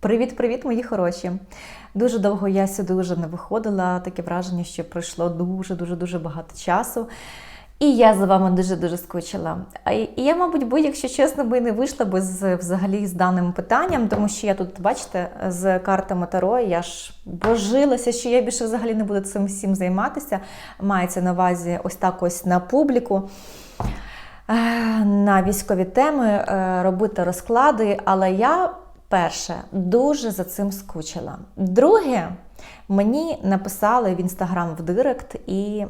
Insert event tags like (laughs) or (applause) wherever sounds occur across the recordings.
Привіт-привіт, мої хороші! Дуже довго я сюди вже не виходила. Таке враження, що пройшло дуже-дуже дуже багато часу. І я за вами дуже-дуже скучила. І я, мабуть, би, якщо чесно, би не вийшла би з взагалі з даним питанням, тому що я тут, бачите, з картами Таро, я ж божилася, що я більше взагалі не буду цим всім займатися. Мається на увазі ось так ось на публіку. е, На військові теми е, робити розклади, але я перше дуже за цим скучила. Друге, мені написали в інстаграм в Директ і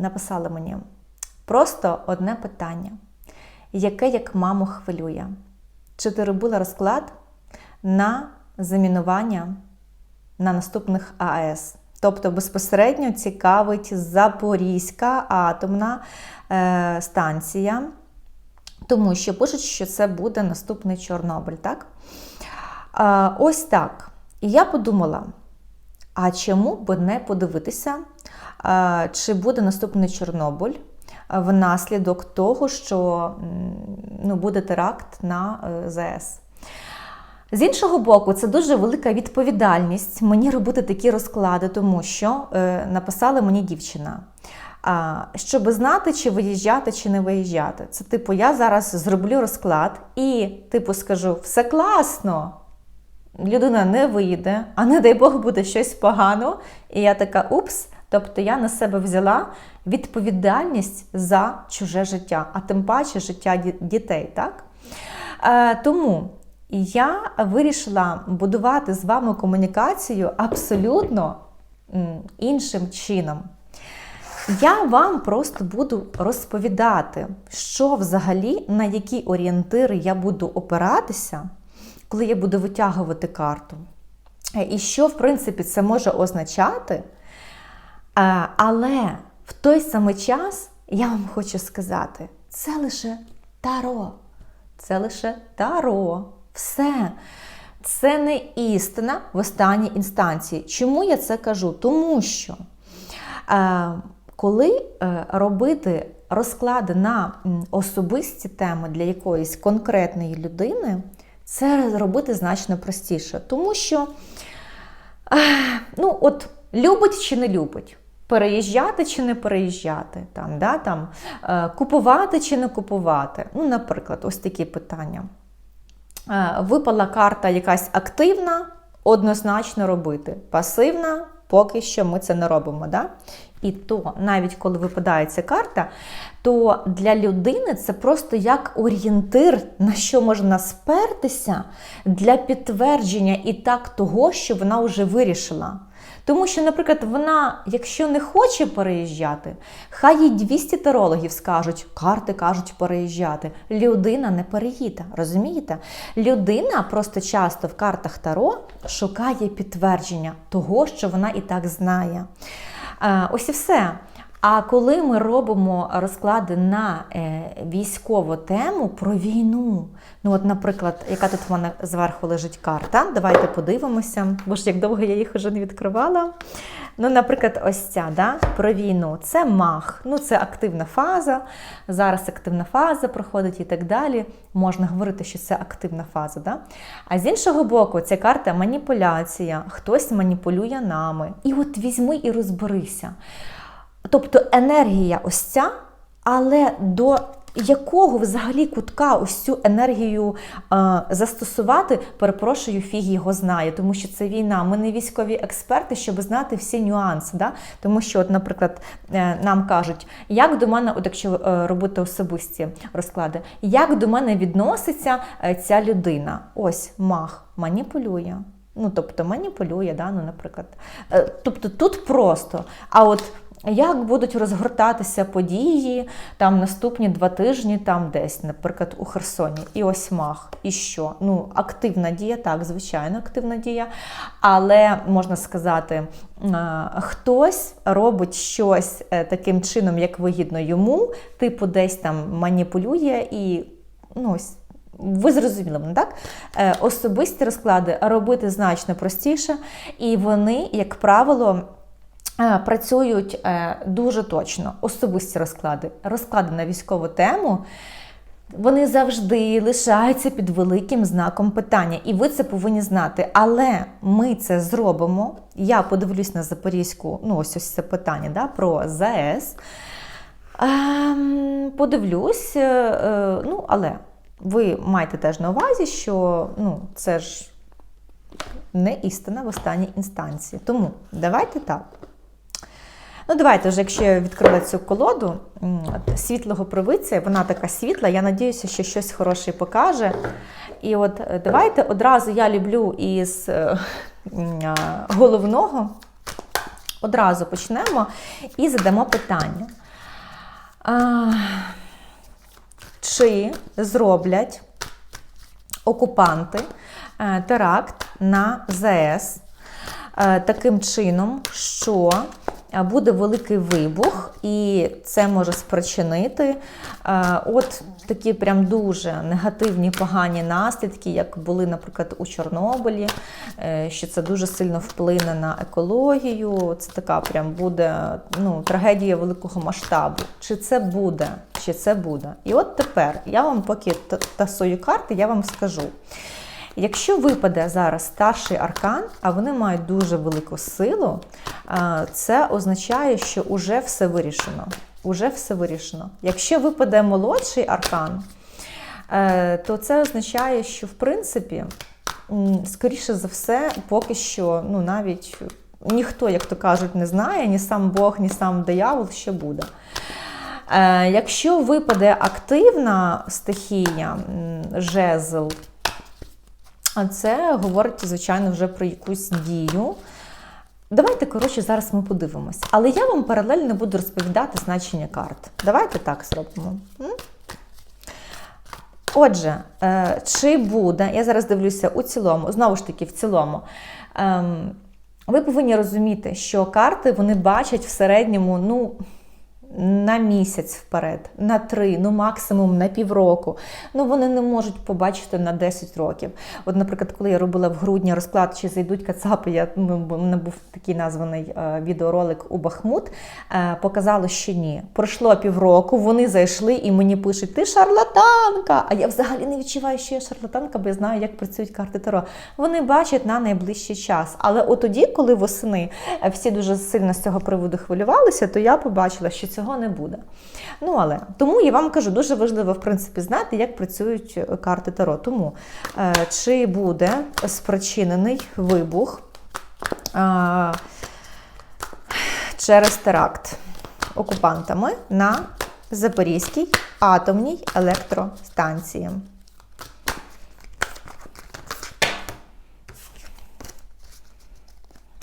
написали мені просто одне питання, яке як маму хвилює. Чи ти робила розклад на замінування на наступних АЕС? Тобто безпосередньо цікавить Запорізька атомна е, станція, тому що пишуть, що це буде наступний Чорнобиль, так? Ось так. І я подумала: а чому б не подивитися, чи буде наступний Чорнобиль внаслідок того, що ну, буде теракт на е, ЗАЕС? З іншого боку, це дуже велика відповідальність мені робити такі розклади, тому що е, написала мені дівчина. А, щоб знати, чи виїжджати, чи не виїжджати. Це типу, я зараз зроблю розклад і, типу, скажу, все класно. Людина не вийде, а не дай Бог буде щось погано. І я така упс. Тобто я на себе взяла відповідальність за чуже життя, а тим паче життя дітей. Так? Е, тому я вирішила будувати з вами комунікацію абсолютно іншим чином. Я вам просто буду розповідати, що взагалі, на які орієнтири я буду опиратися, коли я буду витягувати карту. Е, І що, в принципі, це може означати. Е, Але в той самий час я вам хочу сказати, це лише таро. Це лише таро. Все. Це не істина в останній інстанції. Чому я це кажу? Тому що е, коли робити розклади на особисті теми для якоїсь конкретної людини, це робити значно простіше. Тому що, ну, от, любить чи не любить. Переїжджати чи не переїжджати, там, да, там, е, купувати чи не купувати. Ну, наприклад, ось такі питання. Е, Випала карта якась активна, однозначно робити. Пасивна, поки що ми це не робимо. Да? І то, навіть коли випадає ця карта, то для людини це просто як орієнтир, на що можна спертися для підтвердження і так того, що вона вже вирішила. Тому що, наприклад, вона, якщо не хоче переїжджати, хай їй 200 тарологів скажуть, карти кажуть переїжджати. Людина не переїде, розумієте? Людина просто часто в картах Таро шукає підтвердження того, що вона і так знає. Е, Ось і все. А коли ми робимо розклади на е, військову тему про війну, ну от, наприклад, яка тут в мене зверху лежить карта, давайте подивимося, бо ж як довго я їх вже не відкривала. Ну, наприклад, ось ця да, про війну. Це мах, ну це активна фаза. Зараз активна фаза проходить і так далі. Можна говорити, що це активна фаза. Да? А з іншого боку, ця карта маніпуляція, хтось маніпулює нами. І от візьми і розберися. Тобто енергія ось ця, але до якого взагалі кутка ось цю енергію е, застосувати, перепрошую, фіг його знає, тому що це війна. Ми не військові експерти, щоб знати всі нюанси. Да? Тому що, от, наприклад, е, нам кажуть, як до мене, от якщо е, робити особисті розклади, як до мене відноситься е, ця людина? Ось мах маніпулює. Ну, тобто маніпулює, да? ну, наприклад. Е, Тобто тут просто. А от як будуть розгортатися події там наступні два тижні, там десь, наприклад, у Херсоні, і ось мах, і що? Ну, активна дія, так, звичайно, активна дія. Але можна сказати, хтось робить щось е, таким чином, як вигідно йому, типу, десь там маніпулює і ну, ось. Ви зрозуміли мене, так? Е, Особисті розклади робити значно простіше, і вони, як правило, працюють е, дуже точно. Особисті розклади. Розклади на військову тему вони завжди лишаються під великим знаком питання, і ви це повинні знати. Але ми це зробимо. Я подивлюсь на Запорізьку, ну ось ось це питання да, про ЗАЕС. Ем, подивлюсь, е, е, ну, але ви маєте теж на увазі, що ну, це ж не істина в останній інстанції. Тому давайте так. Ну, давайте вже, якщо я відкрила цю колоду світлого провидця, вона така світла, я надіюся, що щось хороше покаже. І от е, давайте одразу я люблю із е, головного. Одразу почнемо і задамо питання. Чи зроблять окупанти е, теракт на е, таким чином, що буде великий вибух, і це може спричинити от такі прям дуже негативні погані наслідки, як були, наприклад, у Чорнобилі, е, що це дуже сильно вплине на екологію. Це така прям буде ну, трагедія великого масштабу. Чи це буде? Чи це буде? І от тепер я вам поки та- тасую карти, я вам скажу. Якщо випаде зараз старший аркан, а вони мають дуже велику силу, це означає, що уже все вирішено. Уже все вирішено. Якщо випаде молодший аркан, е, то це означає, що в принципі, скоріше за все, поки що, ну навіть ніхто, як то кажуть, не знає, ні сам Бог, ні сам диявол, що буде. Е, Якщо випаде активна стихія, жезл, а це говорить, звичайно, вже про якусь дію. Давайте, коротше, зараз ми подивимось. Але я вам паралельно буду розповідати значення карт. Давайте так зробимо. Отже, е, чи буде, я зараз дивлюся у цілому, знову ж таки, в цілому. ем, Ви повинні розуміти, що карти вони бачать в середньому, ну. На місяць вперед, на три, ну максимум на півроку. Ну вони не можуть побачити на 10 років. От, наприклад, коли я робила в грудні розклад, чи зайдуть кацапи, я ну, мене був такий названий е, відеоролик у Бахмут. Е, показало, що ні. Пройшло півроку, вони зайшли і мені пишуть: ти шарлатанка! А я взагалі не відчуваю, що я шарлатанка, бо я знаю, як працюють карти Таро. Вони бачать на найближчий час. Але от тоді, коли восени е, всі дуже сильно з цього приводу хвилювалися, то я побачила, що цього не буде. Ну але тому я вам кажу, дуже важливо в принципі знати, як працюють е, карти Таро. Тому е, чи буде спричинений вибух через теракт окупантами на Запорізькій атомній електростанції.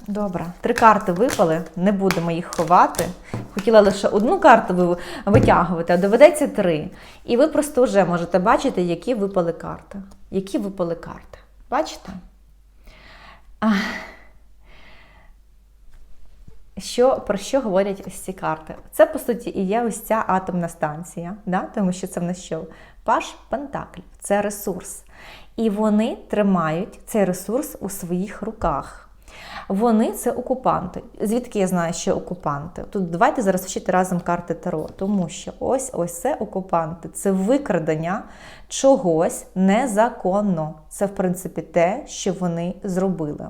Добре, три карти випали, не будемо їх ховати. Хотіла лише одну карту витягувати, а доведеться три. І ви просто вже можете бачити, які випали карти. Які випали карти. Бачите? Що, про що говорять ось ці карти? Це, по суті, і є ось ця атомна станція, да? тому що це в нас що? Паш Пентаклів це ресурс. І вони тримають цей ресурс у своїх руках. Вони це окупанти. Звідки я знаю, що окупанти? Тут давайте зараз вчити разом карти Таро, тому що ось ось це окупанти, це викрадення чогось незаконно. Це, в принципі, те, що вони зробили.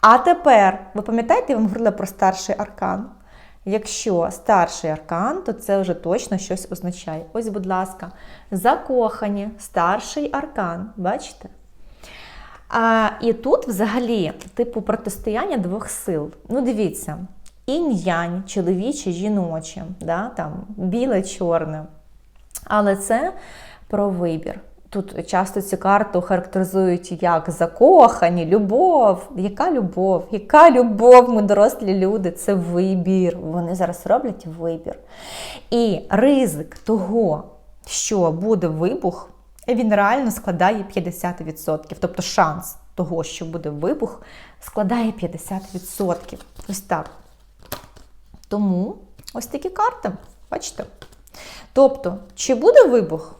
А тепер, ви пам'ятаєте, я вам говорила про старший аркан? Якщо старший аркан, то це вже точно щось означає. Ось, будь ласка, закохані, старший аркан. Бачите? А, і тут взагалі типу протистояння двох сил. Ну, дивіться, інь-янь, чоловіче, жіноче, да, там, біле, чорне. Але це про вибір. Тут часто цю карту характеризують як закохані, любов. Яка любов? Яка любов, ми дорослі люди? Це вибір. Вони зараз роблять вибір. І ризик того, що буде вибух, він реально складає 50%. Тобто шанс того, що буде вибух, складає 50%. Ось так. Тому ось такі карти. Бачите? Тобто, чи буде вибух?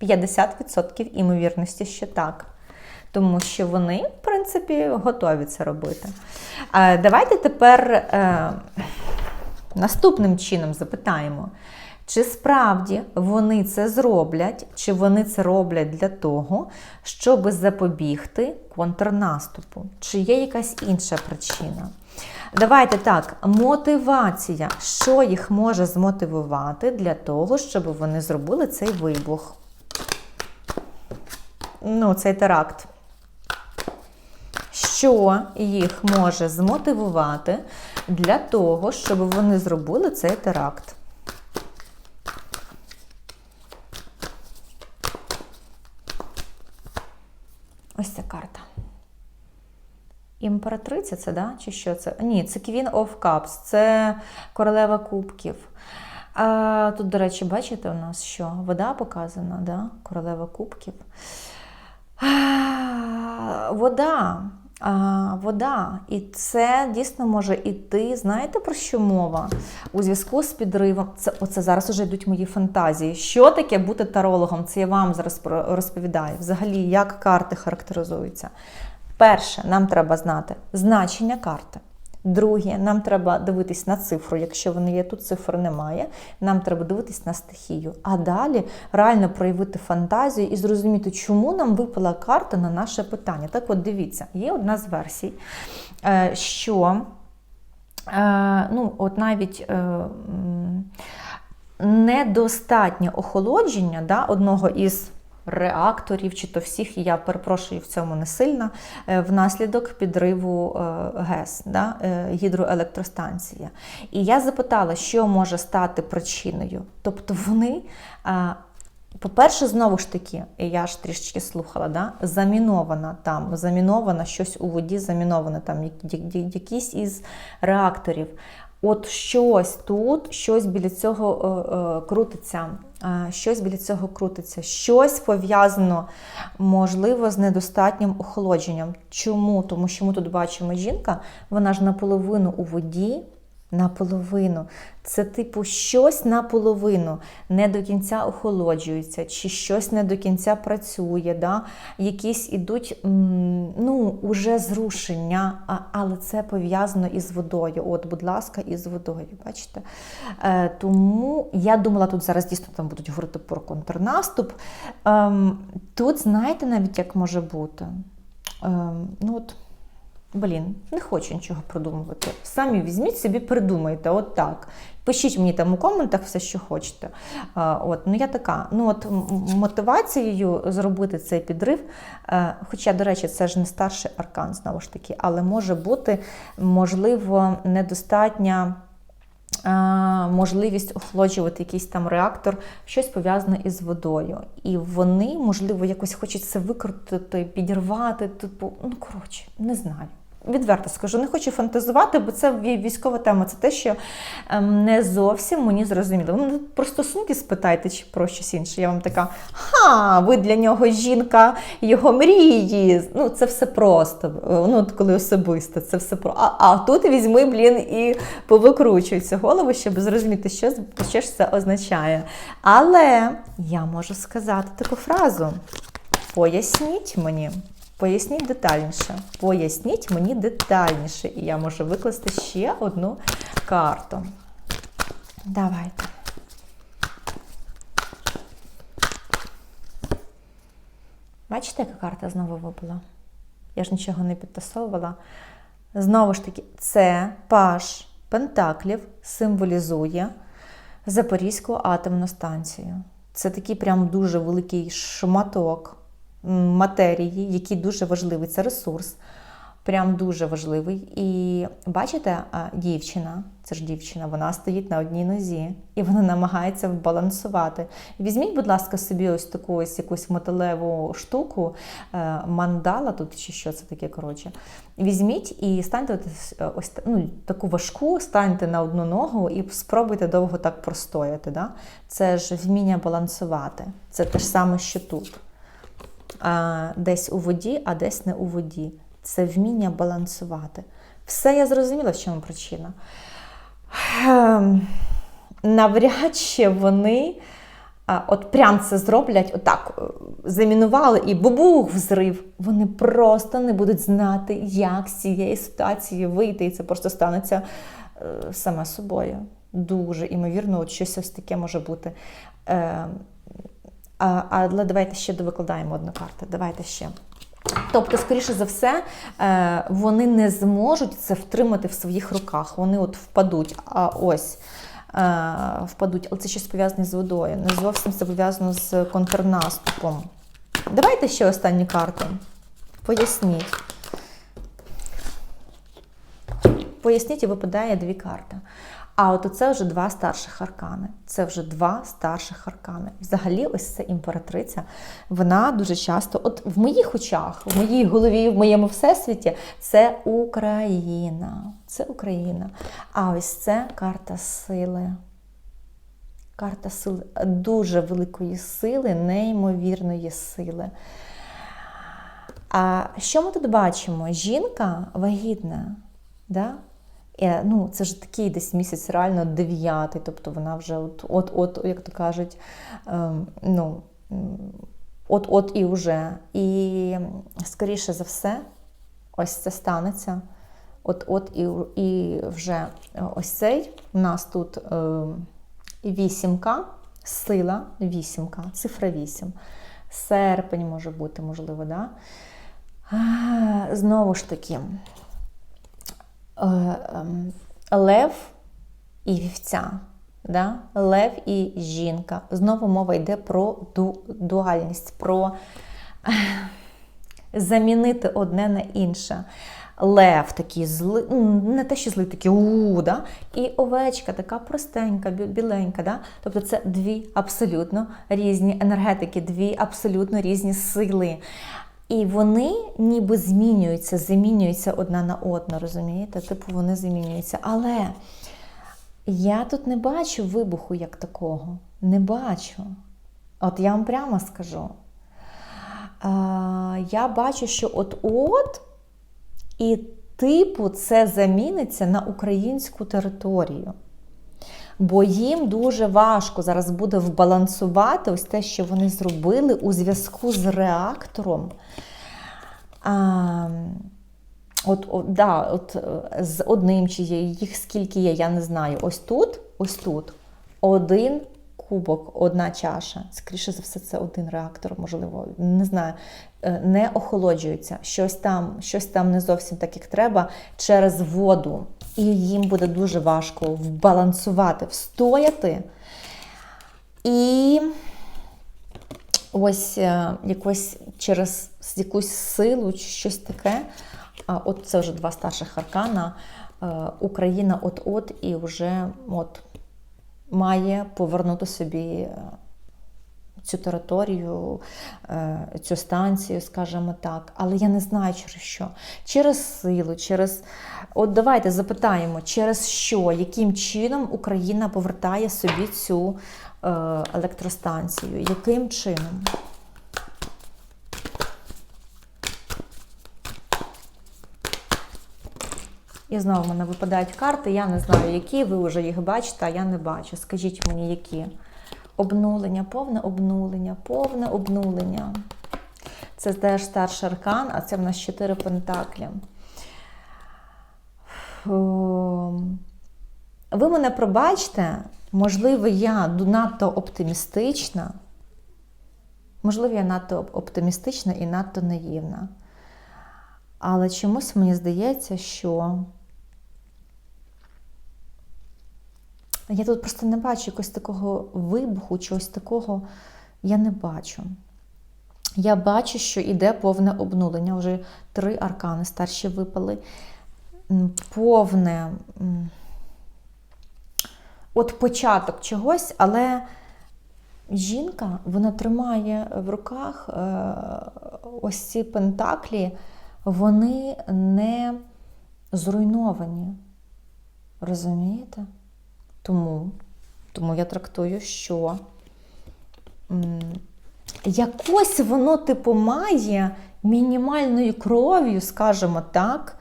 50% імовірності, що так. Тому що вони, в принципі, готові це робити. Е, Давайте тепер е, наступним чином запитаємо, Чи справді вони це зроблять, чи вони це роблять для того, щоб запобігти контрнаступу? Чи є якась інша причина? Давайте так, мотивація. Що їх може змотивувати для того, щоб вони зробили цей вибух? Ну, цей теракт. Що їх може змотивувати для того, щоб вони зробили цей теракт? Ось ця карта. Імператриця це, да? Чи що це? Ні, це Queen of Cups, це королева кубків. А, Тут, до речі, бачите, у нас що? Вода показана, да? королева кубків. А, вода. Вода. І це дійсно може іти. Знаєте про що мова? У зв'язку з підривом. Це оце зараз уже йдуть мої фантазії. Що таке бути тарологом? Це я вам зараз розповідаю. Взагалі, як карти характеризуються. Перше, нам треба знати значення карти. Друге, нам треба дивитись на цифру. Якщо вони є, тут цифр немає. Нам треба дивитись на стихію. А далі реально проявити фантазію і зрозуміти, чому нам випала карта на наше питання. Так от дивіться, є одна з версій, е, що е, ну, от навіть е, недостатнє охолодження да, одного із реакторів, чи то всіх, і я перепрошую в цьому не сильно, е, внаслідок підриву е, ГЕС, да, е, гідроелектростанції. І я запитала, що може стати причиною. Тобто вони. По-перше, знову ж таки, я ж трішечки слухала, да? замінована там, замінована щось у воді, заміновано там якісь із реакторів. От щось тут, щось біля цього е, е, крутиться, е, щось біля цього крутиться, щось пов'язано, можливо, з недостатнім охолодженням. Чому? Тому що ми тут бачимо жінка, вона ж наполовину у воді, наполовину. Це, типу, щось наполовину не до кінця охолоджується, чи щось не до кінця працює. Да? Якісь ідуть ну, уже зрушення, але це пов'язано із водою. От, будь ласка, із водою. Бачите? Е, Тому я думала, тут зараз дійсно там будуть говорити про контрнаступ. Ем, Тут, знаєте, навіть як може бути. Ем, ну, от, Блін, не хочу нічого продумувати. Самі візьміть собі, придумайте, от так. Пишіть мені там у коментах все, що хочете. От, ну я така. Ну от мотивацією зробити цей підрив. Е, хоча, до речі, це ж не старший аркан, знову ж таки, але може бути, можливо, недостатня. Е, можливість охолоджувати якийсь там реактор, щось пов'язане із водою. І вони, можливо, якось хочуть це викрутити, підірвати. Типу, ну коротше, не знаю. Відверто скажу, не хочу фантазувати, бо це військова тема. Це те, що ем, не зовсім мені зрозуміло. Ви про стосунки спитайте чи про щось інше. Я вам така, ха, ви для нього жінка, його мрії. Ну, це все просто. Ну, коли особисто, це все про. А, а тут візьми, блін, і повикручуються голову, щоб зрозуміти, що, що ж це означає. Але я можу сказати таку фразу: поясніть мені. Поясніть детальніше. Поясніть мені детальніше. І я можу викласти ще одну карту. Давайте. Бачите, яка карта знову випала? Я ж нічого не підтасовувала. Знову ж таки, це паш Пентаклів символізує Запорізьку атомну станцію. Це такий прям дуже великий шматок матерії, який дуже важливий, це ресурс, прям дуже важливий. І бачите, дівчина, це ж дівчина, вона стоїть на одній нозі і вона намагається вбалансувати. Візьміть, будь ласка, собі ось таку ось якусь металеву штуку, е, мандала тут чи що це таке, коротше. Візьміть і станьте ось ну, таку важку, станьте на одну ногу і спробуйте довго так простояти. Да? Це ж вміння балансувати. Це те ж саме, що тут десь у воді, а десь не у воді. Це вміння балансувати. Все я зрозуміла, в чому причина. Ем, навряд чи вони от прям це зроблять, отак е, замінували і бубух взрив. Вони просто не будуть знати, як з цієї ситуації вийти. І це просто станеться е, саме собою. Дуже імовірно, от щось ось таке може бути. Але давайте ще довикладаємо одну карту. Давайте ще. Тобто, скоріше за все, е, вони не зможуть це втримати в своїх руках. Вони от впадуть. А ось е, впадуть, але це щось пов'язане з водою. Не зовсім це пов'язано з контрнаступом. Давайте ще останню карту. Поясніть. Поясніть, і випадає дві карти. А от це вже два старших аркани. Це вже два старших аркани. Взагалі, ось ця імператриця, вона дуже часто, от в моїх очах, в моїй голові, в моєму всесвіті, це Україна. Це Україна. А ось це карта сили. Карта сили дуже великої сили, неймовірної сили. А що ми тут бачимо? Жінка вагітна. Да? І, ну, Це ж такий десь місяць, реально дев'ятий, тобто вона вже от-от, як то кажуть, ем, ну, от-от і вже. І, скоріше за все, ось це станеться. От-от і і вже ось цей у нас тут е, вісімка, сила, вісімка, цифра вісім. Серпень може бути, можливо, да? Знову ж таки. Е, ем, лев і вівця. Да? Лев і жінка. Знову мова йде про дуальність, про (laughs) замінити одне на інше. Лев такий злий, не те, що злий, такий у, да? і овечка така простенька, біленька. Да? Тобто це дві абсолютно різні енергетики, дві абсолютно різні сили. І вони ніби змінюються, замінюються одна на одну, розумієте? Типу вони замінюються. Але я тут не бачу вибуху як такого. Не бачу. От я вам прямо скажу. А, Я бачу, що от-от, і типу це заміниться на українську територію. Бо їм дуже важко зараз буде вбалансувати ось те, що вони зробили у зв'язку з реактором. А, От, от, да, от е, з одним чи є, їх скільки є, я не знаю. Ось тут, ось тут один кубок, одна чаша. Скоріше за все, це один реактор, можливо, не знаю, е, не охолоджується. Щось там, щось там не зовсім так, як треба, через воду. І їм буде дуже важко вбалансувати, встояти. І ось е, якось через якусь силу чи щось таке. От це вже два старших аркана. Е, Україна от-от і вже от має повернути собі е, цю територію, цю станцію, скажімо так. Але я не знаю через що. Через силу, через. От давайте запитаємо, через що, яким чином Україна повертає собі цю електростанцію? Яким чином? І знову в мене випадають карти, я не знаю, які, ви вже їх бачите, а я не бачу. Скажіть мені, які. Обнулення, повне обнулення, повне обнулення. Це теж старший аркан, а це в нас чотири пентаклі. Ви мене пробачте, можливо, я надто оптимістична. Можливо, я надто оптимістична і надто наївна. Але чомусь мені здається, що я тут просто не бачу якогось такого вибуху, чогось такого я не бачу. Я бачу, що йде повне обнулення. Вже три аркани старші випали. Повне от початок чогось, але жінка вона тримає в руках е, ось ці пентаклі, вони не зруйновані. Розумієте? Тому, Тому я трактую, що якось воно типу має мінімальною кров'ю, скажімо так,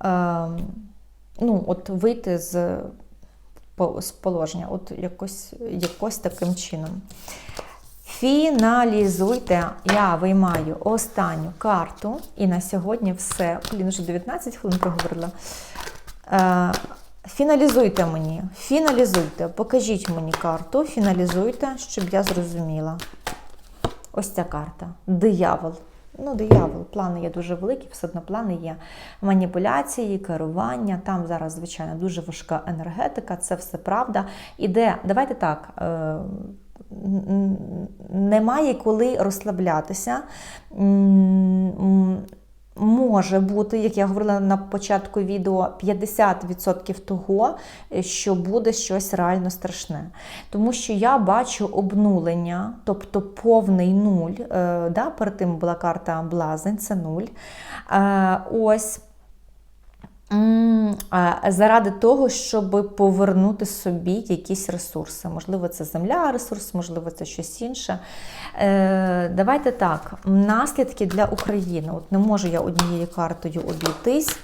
е, ну, от вийти з з положення, от якось, якось таким чином. Фіналізуйте, я виймаю останню карту, і на сьогодні все. Блін, вже 19 хвилин проговорила. Е, Фіналізуйте мені, фіналізуйте, покажіть мені карту, фіналізуйте, щоб я зрозуміла. Ось ця карта. Диявол. Ну, диявол, плани є дуже великі, все одно плани є маніпуляції, керування. Там зараз, звичайно, дуже важка енергетика, це все правда. Іде, давайте так. Е, немає коли розслаблятися. Може бути, як я говорила на початку відео, 50% того, що буде щось реально страшне. Тому що я бачу обнулення, тобто повний нуль. Е, да, перед тим була карта блазень, це нуль. Е, ось. Заради того, щоб повернути собі якісь ресурси. Можливо, це земля ресурс, можливо, це щось інше. Е, давайте так, наслідки для України. От не можу я однією картою обійтись.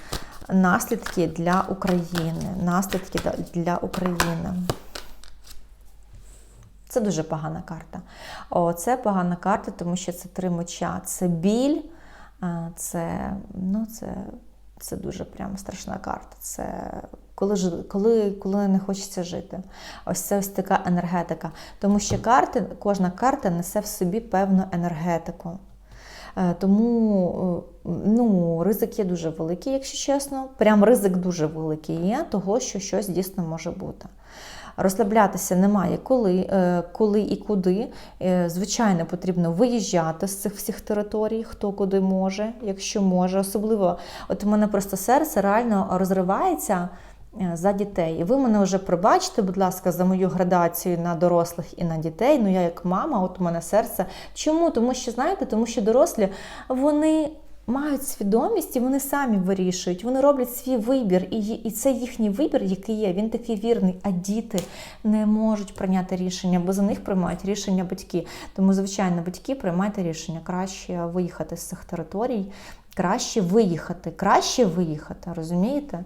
Наслідки для України. Наслідки для України. Це дуже погана карта. О, це погана карта, тому що це три меча. Це біль, це, ну, це, це дуже прям страшна карта. Це коли, коли, коли не хочеться жити. Ось це ось така енергетика. Тому що карти, кожна карта несе в собі певну енергетику. Е, Тому е, ну, ризик є дуже великий, якщо чесно. Прям ризик дуже великий є, того, що щось дійсно може бути. Розслаблятися немає коли, е, коли і куди. Е, Звичайно, потрібно виїжджати з цих всіх територій, хто куди може, якщо може. Особливо, от у мене просто серце реально розривається е, за дітей. І ви мене вже пробачте, будь ласка, за мою градацію на дорослих і на дітей. Ну, я як мама, от у мене серце. Чому? Тому що, знаєте, тому що дорослі вони. Мають свідомість і вони самі вирішують, вони роблять свій вибір, і, і це їхній вибір, який є, він такий вірний. А діти не можуть прийняти рішення, бо за них приймають рішення батьки. Тому, звичайно, батьки приймайте рішення краще виїхати з цих територій, краще виїхати, краще виїхати, розумієте?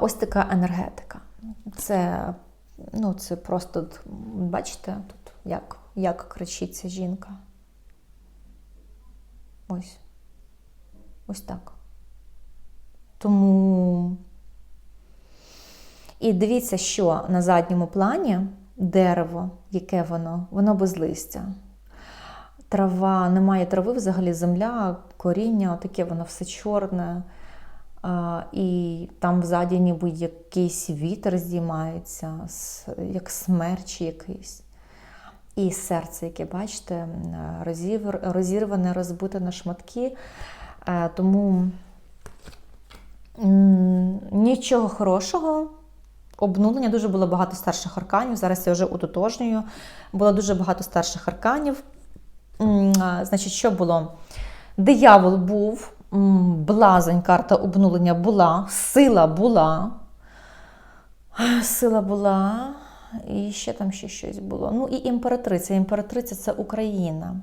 Ось така енергетика. Це, ну, це просто, бачите, тут як, як кричить ця жінка. Ось. Ось так. Тому. І дивіться, що на задньому плані дерево, яке воно, воно без листя. Трава, немає трави, взагалі земля, коріння, таке воно все чорне. І там ззаді ніби якийсь вітер здіймається, як смерч якийсь. І серце, яке, бачите, розірване, розбите на шматки. Е, Тому нічого хорошого. Обнулення дуже було багато старших арканів. Зараз я вже утотожнюю. Було дуже багато старших арканів. Значить, що було? Диявол був, блазень, карта обнулення була, сила була. Сила була, і ще там ще щось було. Ну і імператриця. Імператриця це Україна.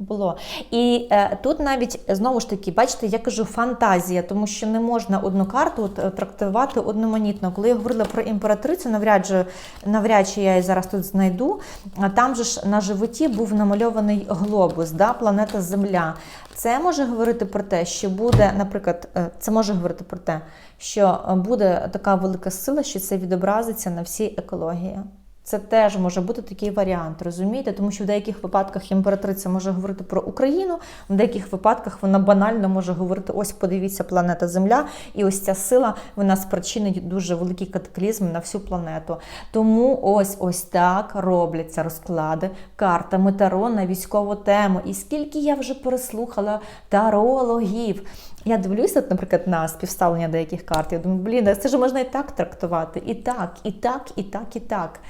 Було. І е, тут навіть знову ж таки, бачите, я кажу фантазія, тому що не можна одну карту е, трактувати одноманітно. Коли я говорила про імператрицю, навряд, же, навряд чи я її зараз тут знайду. А там же ж на животі був намальований глобус, да, планета Земля. Це може говорити про те, що буде, наприклад, е, це може говорити про те, що е, буде така велика сила, що це відобразиться на всій екології. Це теж може бути такий варіант, розумієте? Тому що в деяких випадках імператриця може говорити про Україну, в деяких випадках вона банально може говорити: ось подивіться, планета Земля, і ось ця сила вона спричинить дуже великий катаклізм на всю планету. Тому ось ось так робляться розклади картами Таро на військову тему. І скільки я вже переслухала тарологів. Я дивлюся, наприклад, на співставлення деяких карт. Я думаю, блін, це ж можна і так трактувати, і так, і так, і так, і так.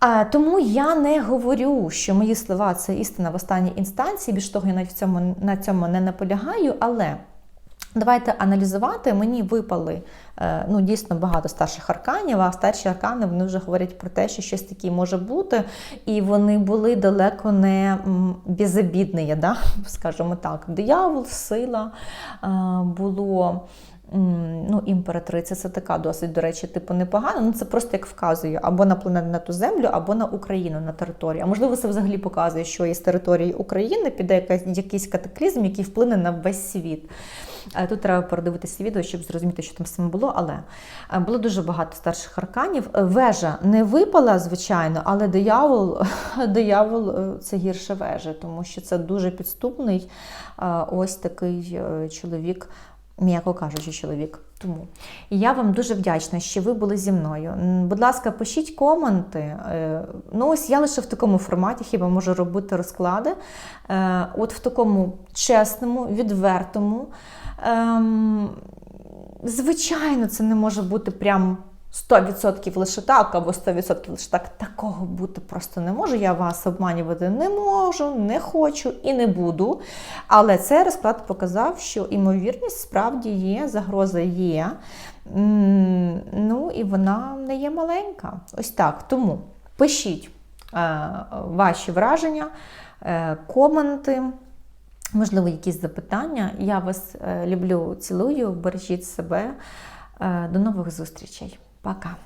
А, тому я не говорю, що мої слова це істина в останній інстанції. Більш того, я навіть цьому, на цьому не наполягаю, але. Давайте аналізувати. Мені випали е, ну, дійсно багато старших арканів, а старші аркани вони вже говорять про те, що щось таке може бути, і вони були далеко не безобідні, да? (laughs) скажімо так. Диявол, сила е, було. ну, імператриця це така досить, до речі, типу непогано. Ну це просто як вказує або на планету Землю, або на Україну на території. А можливо, це взагалі показує, що із території України піде якийсь катаклізм, який вплине на весь світ. Е, Тут треба передивитися відео, щоб зрозуміти, що там саме було. Але е, було дуже багато старших арканів. Е, Вежа не випала, звичайно, але диявол, (laughs) диявол це гірше вежа, тому що це дуже підступний ось такий чоловік. М'яко кажучи, чоловік. Тому я вам дуже вдячна, що ви були зі мною. Будь ласка, пишіть коменти. Е, Ну, ось я лише в такому форматі хіба можу робити розклади. Е, От в такому чесному, відвертому. Ем, Звичайно, це не може бути прям 100% лише так, або 100% лише так. Такого бути просто не може. Я вас обманювати не можу, не хочу і не буду. Але цей розклад показав, що імовірність справді є, загроза є. Ну і вона не є маленька. Ось так. Тому пишіть е, ваші враження, е, коменти. Можливо, якісь запитання. Я вас е, люблю, цілую, бережіть себе. До нових зустрічей. Пока.